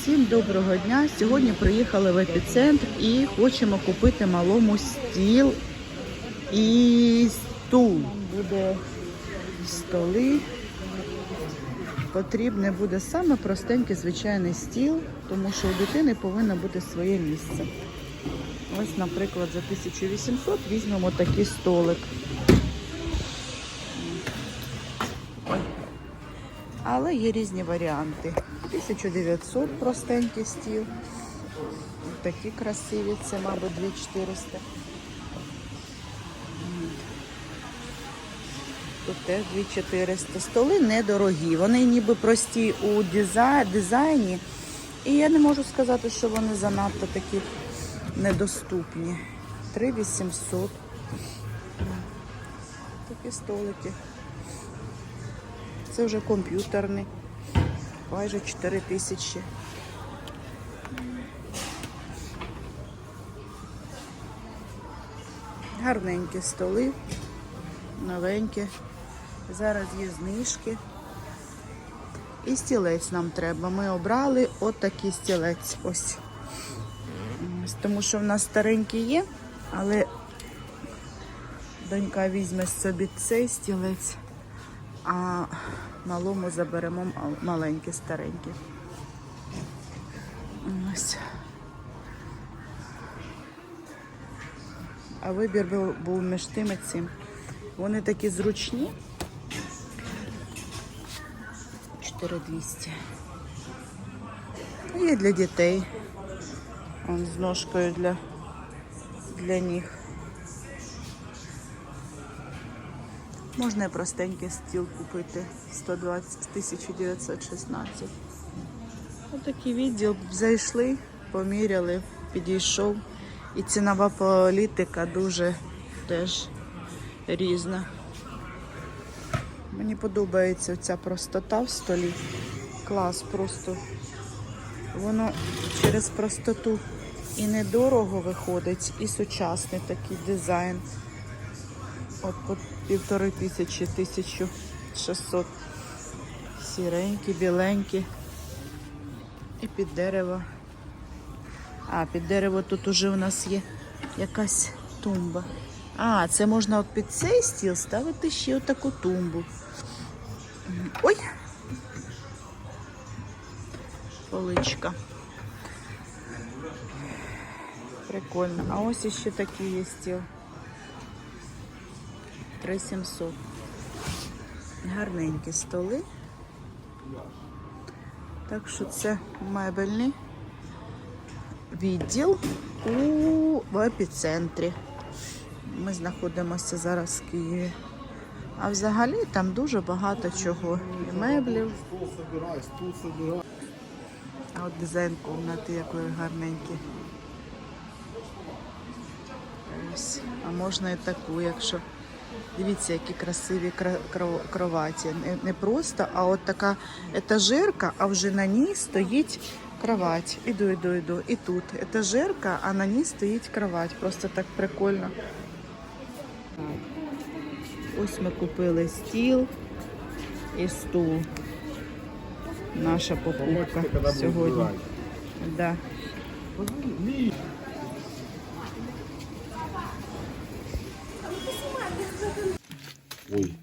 Всім доброго дня! Сьогодні приїхали в епіцентр і хочемо купити малому стіл і стул. Буде столи. Потрібне буде саме простенький звичайний стіл, тому що у дитини повинно бути своє місце. Ось, наприклад, за 1800 візьмемо такий столик. Але є різні варіанти. 1900 простенький стіл. Такі красиві, це, мабуть, 2400. Тут теж 2400. Столи недорогі. Вони ніби прості у дизайні. І я не можу сказати, що вони занадто такі недоступні. 3800. Такі столики. Це вже комп'ютерний. Майже 4 тисячі. Гарненькі столи, новенькі. Зараз є знижки. І стілець нам треба. Ми обрали отакий стілець. Ось. Тому що в нас старенький є, але донька візьме собі цей стілець, а малому заберемо мал- маленький, старенький. Ось. А вибір був, між тим і цим. Вони такі зручні. 4200. Є для дітей. Он з ножкою для, для ніг. Можна і простенький стіл купити 120 1916. Отакий відділ зайшли, поміряли, підійшов. І цінова політика дуже теж різна. Мені подобається ця простота в столі. Клас просто. Воно через простоту і недорого виходить, і сучасний такий дизайн. От по півтори тисячі, тисячу шістсот. Сіренькі, біленькі. І під дерево. А, під дерево тут уже у нас є якась тумба. А, це можна от під цей стіл ставити ще отаку тумбу. Ой! Поличка. Прикольно. А ось іще такий є стіл. 3700. Гарненькі столи. Так що це мебельний відділ у в епіцентрі. Ми знаходимося зараз в Києві. А взагалі там дуже багато чого. І меблів. А от дизайн кімнати якої гарненькі. Ось. А можна і таку, якщо. Дивіться, які красиві кра- кроваті. Не, не просто, а от така етажерка, а вже на ній стоїть кровать. Іду, іду, іду. І тут етажерка, а на ній стоїть кровать. Просто так прикольно. Ось ми купили стіл і стул. Наша покупка сьогодні. Да. Ой.